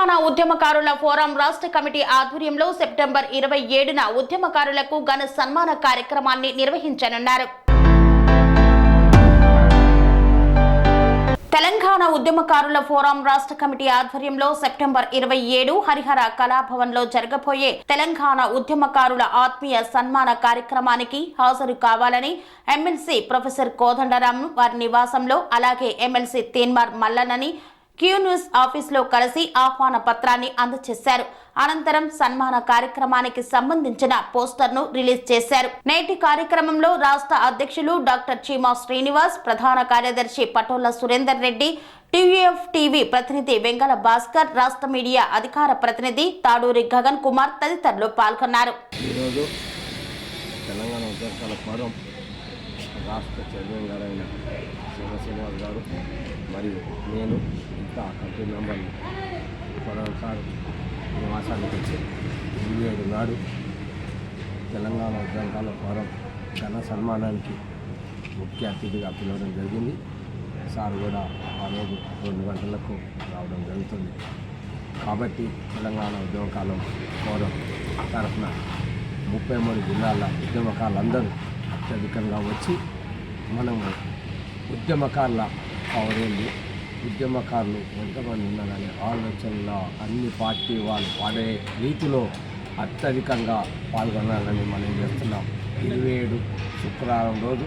తెలంగాణ ఉద్యమకారుల ఫోరం రాష్ట్ర కమిటీ ఆధ్వర్యంలో సెప్టెంబర్ ఇరవై ఏడున ఉద్యమకారులకు ఘన సన్మాన కార్యక్రమాన్ని నిర్వహించనున్నారు. తెలంగాణ ఉద్యమకారుల ఫోరం రాష్ట్ర కమిటీ ఆధ్వర్యంలో సెప్టెంబర్ ఇరవై ఏడు హరిహర కళాభవన్లో జరగబోయే తెలంగాణ ఉద్యమకారుల ఆత్మీయ సన్మాన కార్యక్రమానికి హాజరు కావాలని ఎమ్మెల్సీ ప్రొఫెసర్ కోదండరాం వారి నివాసంలో అలాగే ఎమ్మెల్సీ తీన్మార్ మల్లనని క్యూ న్యూస్ ఆఫీసులో కలిసి ఆహ్వాన పత్రాన్ని అందజేశారు అనంతరం సన్మాన కార్యక్రమానికి సంబంధించిన పోస్టర్ను రిలీజ్ చేశారు. నేటి కార్యక్రమంలో రాష్ట్ర అధ్యక్షులు డాక్టర్ చీమా శ్రీనివాస్ ప్రధాన కార్యదర్శి పటోల సురేందర్ రెడ్డి టీవీఎఫ్ టీవీ ప్రతినిధి వెంగళ భాస్కర్ రాష్ట్ర మీడియా అధికార ప్రతినిధి తాడూరి గగన్ కుమార్ తదితరులు పాల్గొన్నారు. తెలంగాణ ఉద్యోగాల ఫోరం రాష్ట్ర చైర్మన్ గారైన శివ శ్రీనివాస్ గారు మరియు నేను ఇంకా నంబర్ మెంబర్లు ఫోరం సార్ నివాసానికి వచ్చి ఇరవై ఏడు నాడు తెలంగాణ ఉద్యోగాల ఫోరం ఘన సన్మానానికి ముఖ్య అతిథిగా పిలవడం జరిగింది. సార్ కూడా ఆ రోజు రెండు గంటలకు రావడం జరుగుతుంది. కాబట్టి తెలంగాణ ఉద్యమకాలం ఫోరం తరఫున ముప్పై మూడు జిల్లాల ఉద్యమకారులందరూ అత్యధికంగా వచ్చి మనము ఉద్యమకారుల పవరేళ్ళు ఉద్యమకారులు ఎంతమంది ఉన్నారనే ఆలోచనలో అన్ని పార్టీ వాళ్ళు పాడే రీతిలో అత్యధికంగా పాల్గొనాలని మనం చేస్తున్నాం. ఇరవై ఏడు శుక్రవారం రోజు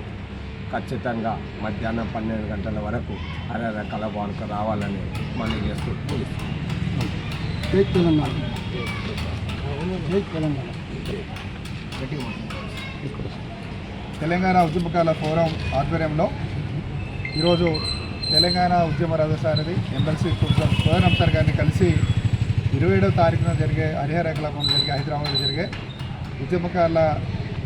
ఖచ్చితంగా మధ్యాహ్నం పన్నెండు గంటల వరకు అరవై కలబానుకు రావాలని మనం చేస్తూ తెలంగాణ. తెలంగాణ. ఉద్యమకాల ఫోరం ఆధ్వర్యంలో ఈరోజు తెలంగాణ ఉద్యమ రథసారథి ఎమ్మెల్సీ కొంచెం సోదన్ అంసర్ గారిని కలిసి ఇరవై ఏడవ తారీఖున జరిగే హరిహర కలాపం జరిగే హైదరాబాద్లో జరిగే ఉద్యమకారుల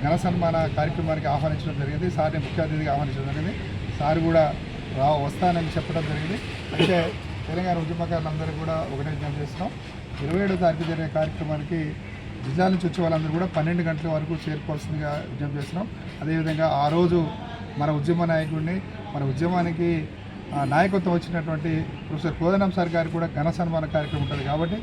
ఘన సన్మాన కార్యక్రమానికి ఆహ్వానించడం జరిగింది. సార్ని ముఖ్య అతిథిగా ఆహ్వానించడం జరిగింది. సార్ కూడా రా వస్తానని చెప్పడం జరిగింది. అయితే తెలంగాణ ఉద్యమకారులందరూ కూడా ఒకటే విజ్ఞప్తి చేస్తున్నాం. ఇరవై ఏడవ తారీఖు జరిగే కార్యక్రమానికి జిల్లా నుంచి వచ్చే వాళ్ళందరూ కూడా పన్నెండు గంటల వరకు చేరుకోవాల్సిందిగా విజ్ఞప్తి చేస్తున్నాం. అదేవిధంగా ఆ రోజు మన ఉద్యమ నాయకుడిని మన ఉద్యమానికి నాయకత్వం వచ్చినటువంటి ప్రొఫెసర్ కోదనం సార్ గారికి కూడా ఘన సన్మాన కార్యక్రమం ఉంటుంది కాబట్టి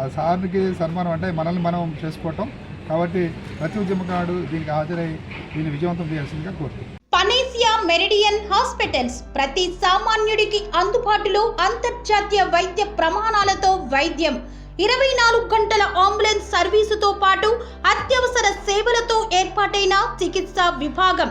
ఆ సార్కి సన్మానం అంటే మనల్ని మనం చేసుకోవటం. కాబట్టి ప్రతి ఉద్యమకారుడు దీనికి హాజరై దీన్ని విజయవంతం చేయాల్సిందిగా కోరుతుంది పనేసియా మెరిడియన్ హాస్పిటల్స్ ప్రతి సామాన్యుడికి అందుబాటులో అంతర్జాతీయ వైద్య ప్రమాణాలతో వైద్యం. ఇరవై నాలుగు గంటల అంబులెన్స్ సర్వీసుతో పాటు అత్యవసర సేవలతో ఏర్పాటైన చికిత్సా విభాగం.